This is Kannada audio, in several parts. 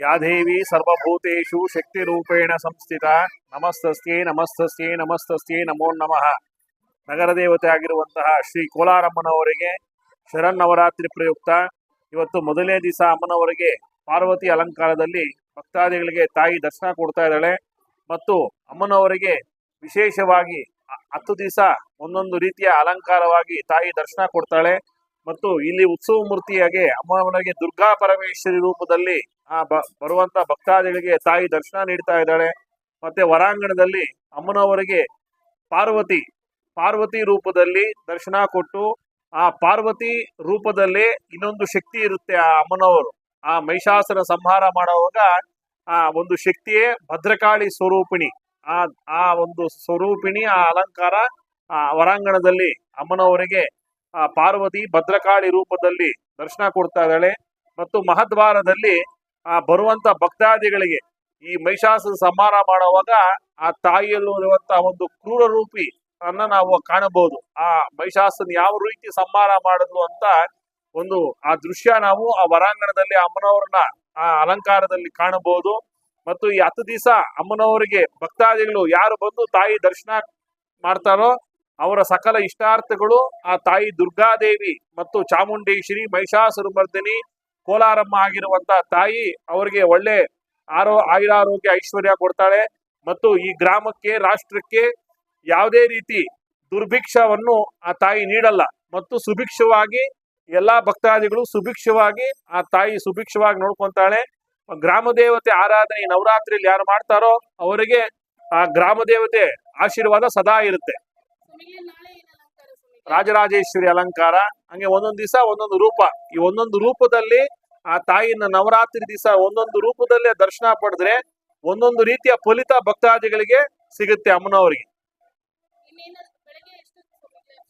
ಯಾ ದೇವಿ ಶಕ್ತಿ ರೂಪೇಣ ಸಂಸ್ಥಿತ. ನಮಸ್ತಸ್ಯೇ ನಮಸ್ತಸ್ಯೇ ನಮಸ್ತಸ್ಯೇ ನಮೋ ನಮಃ. ನಗರ ದೇವತೆ ಆಗಿರುವಂತಹ ಶ್ರೀ ಕೋಲಾರಮ್ಮನವರಿಗೆ ಶರನ್ನವರಾತ್ರಿ ಪ್ರಯುಕ್ತ. ಇವತ್ತು ಮೊದಲನೇ ದಿವಸ ಅಮ್ಮನವರಿಗೆ ಪಾರ್ವತಿ ಅಲಂಕಾರದಲ್ಲಿ ಭಕ್ತಾದಿಗಳಿಗೆ ತಾಯಿ ದರ್ಶನ ಕೊಡ್ತಾ ಇದ್ದಾಳೆ. ಮತ್ತು ಅಮ್ಮನವರಿಗೆ ವಿಶೇಷವಾಗಿ ಹತ್ತು ದಿವಸ ಒಂದೊಂದು ರೀತಿಯ ಅಲಂಕಾರವಾಗಿ ತಾಯಿ ದರ್ಶನ ಕೊಡ್ತಾಳೆ. ಮತ್ತು ಇಲ್ಲಿ ಉತ್ಸವ ಮೂರ್ತಿಯಾಗಿ ಅಮ್ಮನವನಿಗೆ ದುರ್ಗಾ ಪರಮೇಶ್ವರಿ ರೂಪದಲ್ಲಿ, ಆ ಬರುವಂತ ಭಕ್ತಾದಿಗಳಿಗೆ ತಾಯಿ ದರ್ಶನ ನೀಡ್ತಾ ಇದ್ದಾಳೆ. ಮತ್ತೆ ಹೊರಾಂಗಣದಲ್ಲಿ ಅಮ್ಮನವರಿಗೆ ಪಾರ್ವತಿ ಪಾರ್ವತಿ ರೂಪದಲ್ಲಿ ದರ್ಶನ ಕೊಟ್ಟು, ಆ ಪಾರ್ವತಿ ರೂಪದಲ್ಲಿ ಇನ್ನೊಂದು ಶಕ್ತಿ ಇರುತ್ತೆ ಆ ಅಮ್ಮನವರು. ಆ ಮಹಿಷಾಸುರ ಸಂಹಾರ ಮಾಡುವಾಗ ಆ ಒಂದು ಶಕ್ತಿಯೇ ಭದ್ರಕಾಳಿ ಸ್ವರೂಪಿಣಿ. ಆ ಆ ಒಂದು ಸ್ವರೂಪಿಣಿ, ಆ ಅಲಂಕಾರ, ಆ ಹೊರಾಂಗಣದಲ್ಲಿ ಅಮ್ಮನವರಿಗೆ ಆ ಪಾರ್ವತಿ ಭದ್ರಕಾಳಿ ರೂಪದಲ್ಲಿ ದರ್ಶನ ಕೊಡ್ತಾ ಇದ್ದಾಳೆ ಮತ್ತು ಮಹದ್ವಾರದಲ್ಲಿ ಆ ಬರುವಂತ ಭಕ್ತಾದಿಗಳಿಗೆ ಈ ಮಹಿಷಾಸುರ ಸಂಹಾರ ಮಾಡುವಾಗ ಆ ತಾಯಿಯಲ್ಲಿರುವಂತಹ ಒಂದು ಕ್ರೂರ ರೂಪಿ ಅನ್ನ ನಾವು ಕಾಣಬಹುದು. ಆ ಮಹಿಷಾಸುರನ್ ಯಾವ ರೀತಿ ಸಂಹಾರ ಮಾಡಿದ್ಲು ಅಂತ ಒಂದು ಆ ದೃಶ್ಯ ನಾವು ಆ ವರಾಂಗಣದಲ್ಲಿ ಅಮ್ಮನವ್ರನ್ನ ಆ ಅಲಂಕಾರದಲ್ಲಿ ಕಾಣಬಹುದು. ಮತ್ತು ಈ ಹತ್ತು ದಿವಸ ಅಮ್ಮನವರಿಗೆ ಭಕ್ತಾದಿಗಳು ಯಾರು ಬಂದು ತಾಯಿ ದರ್ಶನ ಮಾಡ್ತಾರೋ ಅವರ ಸಕಲ ಇಷ್ಟಾರ್ಥಗಳು ಆ ತಾಯಿ ದುರ್ಗಾದೇವಿ ಮತ್ತು ಚಾಮುಂಡೇಶ್ವರಿ ಮಹಿಷಾಸುರಮರ್ದಿನಿ ಕೋಲಾರಮ್ಮ ಆಗಿರುವಂತಹ ತಾಯಿ ಅವರಿಗೆ ಒಳ್ಳೆ ಆರೋ ಆಯುರಾರೋಗ್ಯ ಐಶ್ವರ್ಯ ಕೊಡ್ತಾಳೆ. ಮತ್ತು ಈ ಗ್ರಾಮಕ್ಕೆ, ರಾಷ್ಟ್ರಕ್ಕೆ ಯಾವುದೇ ರೀತಿ ದುರ್ಭಿಕ್ಷವನ್ನು ಆ ತಾಯಿ ನೀಡಲ್ಲ. ಮತ್ತು ಸುಭಿಕ್ಷವಾಗಿ, ಎಲ್ಲಾ ಭಕ್ತಾದಿಗಳು ಸುಭಿಕ್ಷವಾಗಿ, ಆ ತಾಯಿ ಸುಭಿಕ್ಷವಾಗಿ ನೋಡ್ಕೊಂತಾಳೆ. ಗ್ರಾಮ ದೇವತೆ ಆರಾಧನೆ ನವರಾತ್ರಿಯಲ್ಲಿ ಯಾರು ಮಾಡ್ತಾರೋ ಅವರಿಗೆ ಆ ಗ್ರಾಮ ದೇವತೆ ಆಶೀರ್ವಾದ ಸದಾ ಇರುತ್ತೆ. ರಾಜರಾಜೇಶ್ವರಿ ಅಲಂಕಾರ ಹಂಗೆ ಒಂದೊಂದು ದಿವಸ ಒಂದೊಂದು ರೂಪ. ಈ ಒಂದೊಂದು ರೂಪದಲ್ಲಿ ಆ ತಾಯಿನ ನವರಾತ್ರಿ ದಿವಸ ಒಂದೊಂದು ರೂಪದಲ್ಲೇ ದರ್ಶನ ಪಡೆದ್ರೆ ಒಂದೊಂದು ರೀತಿಯ ಫಲಿತ ಭಕ್ತಾದಿಗಳಿಗೆ ಸಿಗುತ್ತೆ ಅಮ್ಮನವರಿಗೆ?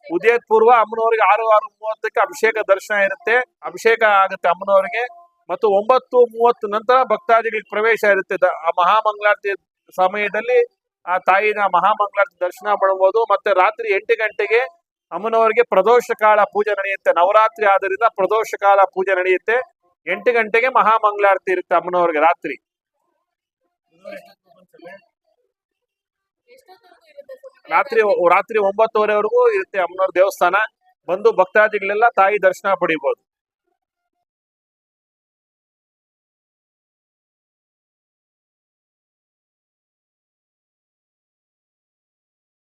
ಉದಯ ಪೂರ್ವ ಅಮ್ಮನವರಿಗೆ ಆರು ಆರು ಮೂವತ್ತಕ್ಕೆ ಅಭಿಷೇಕ ದರ್ಶನ ಇರುತ್ತೆ. ಅಭಿಷೇಕ ಆಗುತ್ತೆ ಅಮ್ಮನವರಿಗೆ. ಮತ್ತು ಒಂಬತ್ತು ಮೂವತ್ತು ನಂತರ ಭಕ್ತಾದಿಗಳಿಗೆ ಪ್ರವೇಶ ಇರುತ್ತೆ. ಆ ಮಹಾಮಂಗಳಾರತಿ ಸಮಯದಲ್ಲಿ ಆ ತಾಯಿನ ಮಹಾಮಂಗಳ ದರ್ಶನ ಮಾಡಬಹುದು ಮತ್ತೆ ರಾತ್ರಿ ಎಂಟು ಗಂಟೆಗೆ ಅಮ್ಮನವರಿಗೆ ಪ್ರದೋಷ ಕಾಲ ಪೂಜೆ ನಡೆಯುತ್ತೆ. ನವರಾತ್ರಿ ಆದ್ದರಿಂದ ಪ್ರದೋಷ ಕಾಲ ಪೂಜೆ ನಡೆಯುತ್ತೆ. ಎಂಟು ಗಂಟೆಗೆ ಮಹಾಮಂಗಳಾರತಿ ಇರುತ್ತೆ ಅಮ್ಮನವರಿಗೆ ರಾತ್ರಿ. ರಾತ್ರಿ ರಾತ್ರಿ ಒಂಬತ್ತುವರೆವರೆಗೂ ಇರುತ್ತೆ ಅಮ್ಮನವ್ರ ದೇವಸ್ಥಾನ. ಬಂದು ಭಕ್ತಾದಿಗಳೆಲ್ಲ ತಾಯಿ ದರ್ಶನ ಪಡಿಬಹುದು